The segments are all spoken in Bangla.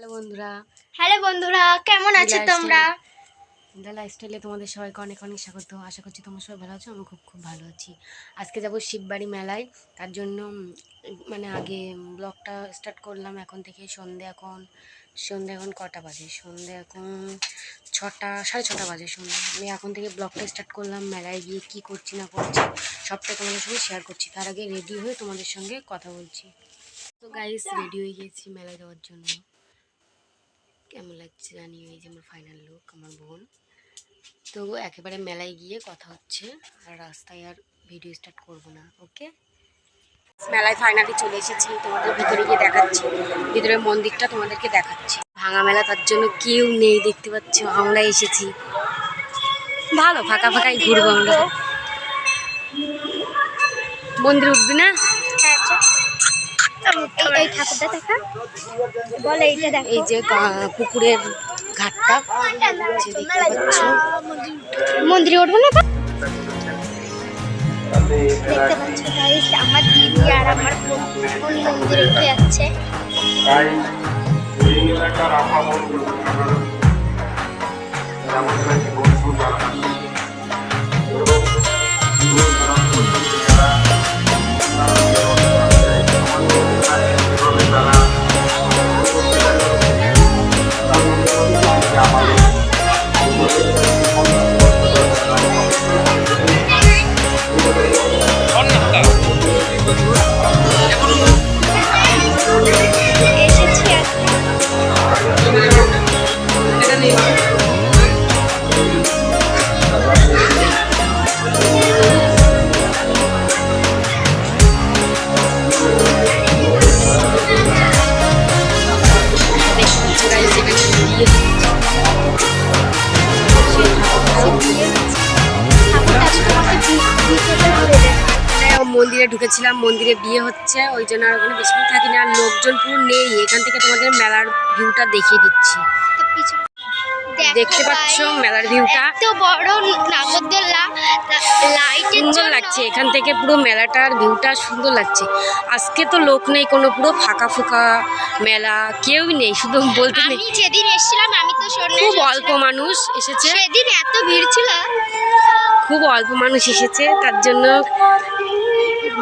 হ্যালো বন্ধুরা। হ্যালো বন্ধুরা কেমন আছো তোমরা? দ্য লাইফস্টাইলে তোমাদের সবাইকে অনেক অনেক স্বাগত। আশা করছি তোমরা সবাই ভালো আছো আমি খুব খুব ভালো আছি। আজকে যাব শিববাড়ি মেলায়। তার জন্য মানে আগে ব্লগটা স্টার্ট করলাম এখন থেকে সন্ধে এখন সন্ধে এখন কটা বাজে? সন্ধে এখন ছটা সাড়ে ছটা বাজে সন্ধে। আমি এখন থেকে ব্লগটা স্টার্ট করলাম মেলায় গিয়ে কী করছি না করছি সবটা তোমাদের সঙ্গে শেয়ার করছি। তার আগে রেডি হয়ে তোমাদের সঙ্গে কথা বলছি। তো গাইস রেডি হয়ে গেছি মেলায় যাওয়ার জন্য। কেমন লাগছে জানি এই যে আমার ফাইনাল লুক আমার বোন। তো একেবারে মেলায় গিয়ে কথা হচ্ছে আর রাস্তায় আর ভিডিও স্টার্ট করব না ওকে মেলায় ফাইনালি চলে এসেছি তোমাদের ভিতরে গিয়ে দেখাচ্ছি। ভিতরের মন্দিরটা তোমাদেরকে দেখাচ্ছি। ভাঙা মেলা তার জন্য কেউ নেই দেখতে পাচ্ছ আমরা এসেছি। ভালো ফাঁকা ফাঁকাই ঘুরবো আমরা। মন্দির উঠবি না? হ্যাঁ, এই এই ঠাকুরটা দেখা বলে এইটা দেখো। এই যে পুকুরের ঘাটটা যে দেখতে পাচ্ছ। মন্দিরে উঠবো না দেখতে পাচ্ছ গাইস আমার দিদি আর আমার বোন মন্দিরে উঠে যাচ্ছে। আমাদের বন্ধু মন্দিরে ঢুকেছিলাম মন্দিরে বিয়ে হচ্ছে ওই জন্য আর ওখানে বেশিক্ষণ থাকি না আর লোকজন পুরো নেই এখান থেকে তোমাদের মেলার ভিউটা দেখিয়ে দিচ্ছি। দেখতে পাচ্ছ মেলার ভিউটা এত বড় নাগরদোল্লা লাইটের সুন্দর লাগছে এখান থেকে পুরো মেলাটার ভিউটা সুন্দর লাগছে। আজকে তো লোক নেই কোনো পুরো ফাঁকা ফুকা মেলা কেউই নেই শুধু বলতে নেই। যেদিন এসেছিলাম আমি তো খুব অল্প মানুষ এসেছে। সেদিন এত ভিড় ছিল। খুব অল্প মানুষ এসেছে তার জন্য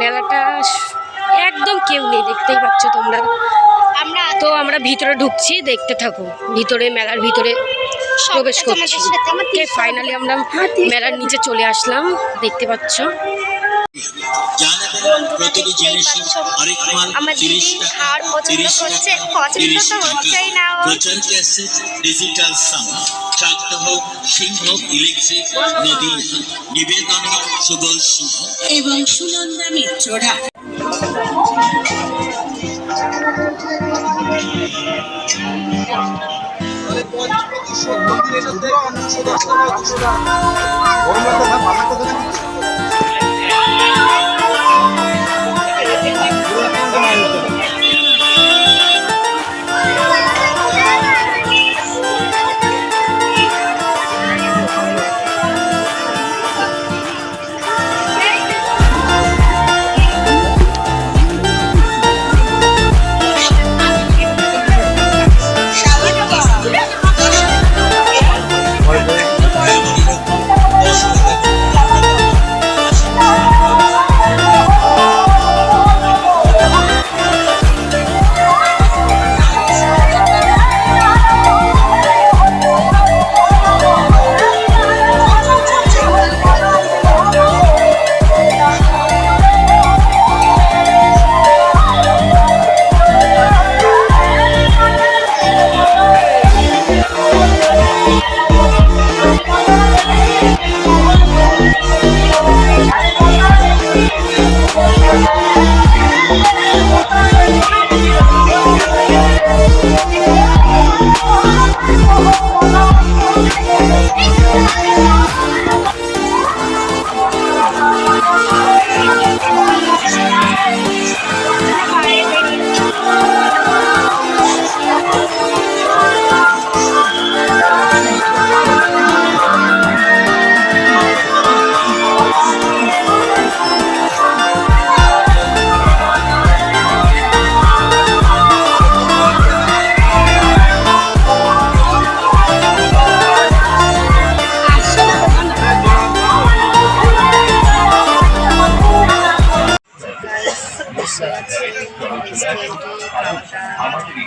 মেলাটা একদম কেউ নেই দেখতেই পাচ্ছ তোমরা। আমরা তো আমরা ভিতরে ঢুকছি দেখতে থাকো। ভিতরে মেলার ভিতরে প্রবেশ করছি। ফাইনালি আমরা মেলার নিচে চলে আসলাম দেখতে পাচ্ছ। প্রতিটি জিনিসই হরেক মাল আমার তিরিশ টাকা পছন্দ তিরিশ টাকা তিরিশ টাকা হচ্ছেই না আছে ডিজিটাল সাউন্ড সহ সিংহ ইলেকট্রিক নদী নিবেদনা সুবল সিংহ এবং সুনন্দা মিত্ররা। দুশো মন্দির এটা দেখো দুশো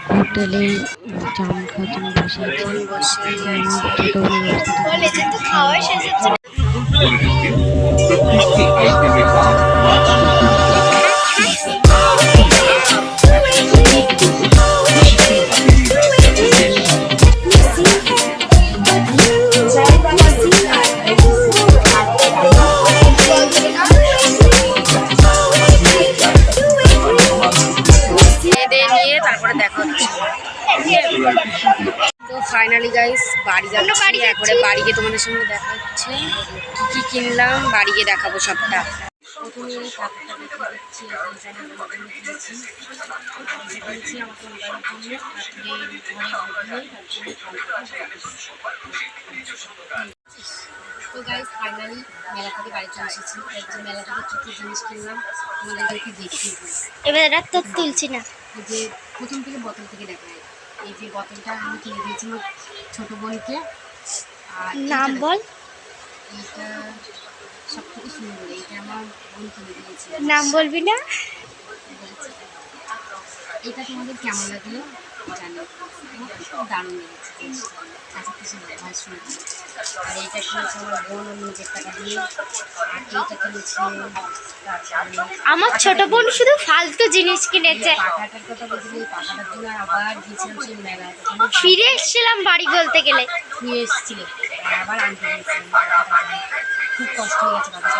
হোটেলে চাউমিন খাওয়ার জন্য বসে আছি। তো ফাইনালি গাইস বাড়ি যাচ্ছি। বাড়ি একবারে বাড়ি গিয়ে তোমাদের সঙ্গে দেখা হচ্ছে কি কি কিনলাম বাড়ি গিয়ে দেখাবো সবটা। প্রথমে এই দেখে দিচ্ছি কিনেছি আমাকে মোবাইলের জন্য তারপরে ঘরে তো গাইস ফাইনালি মেলা থেকে বাড়ি চলে এসেছি। যে মেলা থেকে কী কী জিনিস কিনলাম তোমাদেরকে দেখিয়ে দিই। এবার আর তো তুলছি না। যে প্রথম থেকে বোতল থেকে দেখা যায়। এই যে বোতলটা আমি কিনে দিয়েছি আমার ছোটো বোনকে। আর নাম বল। দেখো, এইটা সব থেকে সুন্দর এইটা আমার বোন কিনে দিয়েছে। নাম বলবি না? এটা তোমাদের কেমন লাগল? আমার ছোট বোন শুধু ফালতু জিনিস কিনেছে। ফিরে এসেছিলাম বাড়ি বলতে গেলে। শুয়ে এসেছিলে খুব কষ্ট হয়ে গেছে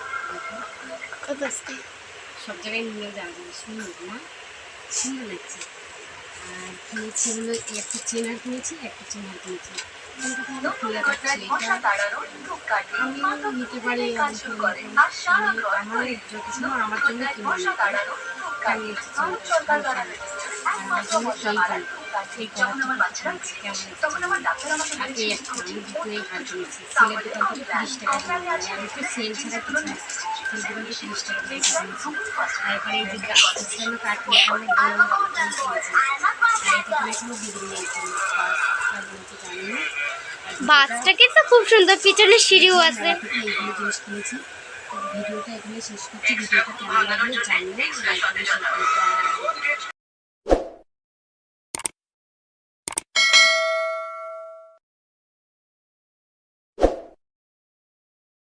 দেখো অবস্থা সব জায়গায় নিয়ে যাওয়া যায় সুন্দর না? সুন্দর লাগছে। আর কিনেছি হলো একটা চেনার কিনেছি একটা চেনার কিনেছি নিতে পারি আমার যত সময় আমার জন্য কিনে নিতে আমার জন্য কিনেছি কেমন লাগছে আর আমি দুটো হার কিনেছি সেলের দোকান থেকে তিরিশ টাকা দিয়ে আমি তো সেল ছাড়া কিছু না সেল দোকান থেকে তিরিশ টাকা দিয়ে কিনেছি আর এখানে এই যে গাছের কাঠ নিয়ে আমার বোন বাবার কিনেছি আর এটা কিনেছি আমার দিদির মেয়ের জন্য বাস কেমন হচ্ছে জানি না। আর ভিডিওটা- বাসটা কিন্তু খুব সুন্দর পিছনে সিঁড়িও আছে। এইগুলো জিনিস কিনেছি। ভিডিওটা এখানে শেষ করছি ভিডিওটা কেমন লাগল জানিয়ে লাইক করে শেয়ার করতে